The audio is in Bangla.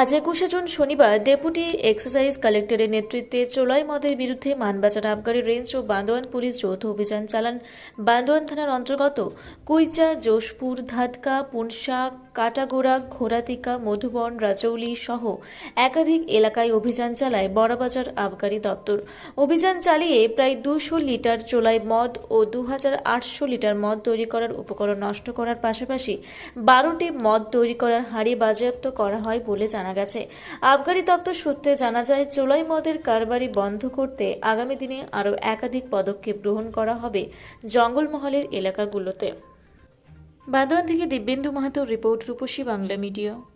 আজ একুশে জুন শনিবার ডেপুটি এক্সারসাইজ কালেক্টরের নেতৃত্বে চোলাই মদের বিরুদ্ধে মানবাজার আবগারি রেঞ্জ ও বান্দোয়ান পুলিশ যৌথ অভিযান চালান। বান্দোয়ান থানার অন্তর্গত কুইচা যোশপুর ধাদকা পুনসা কাটাগোড়া, ঘোড়াতিকা, মধুবন, রাজৌলি সহ একাধিক এলাকায় অভিযান চালায় বড়বাজার আবগারি দপ্তর। অভিযান চালিয়ে প্রায় দুশো লিটার চোলাই মদ ও দু লিটার মদ তৈরি করার উপকরণ নষ্ট করার পাশাপাশি বারোটি মদ তৈরি করার হাঁড়ি বাজেয়াপ্ত করা হয় বলে জানা গেছে। আবগারি দপ্তর সূত্রে জানা যায় চোলাই মদের কারবারি বন্ধ করতে আগামী দিনে আরও একাধিক পদক্ষেপ গ্রহণ করা হবে জঙ্গলমহলের এলাকাগুলোতে। বাদন থেকে দিব্যেন্দু মাহাতোর রিপোর্ট রূপসী বাংলা মিডিয়া।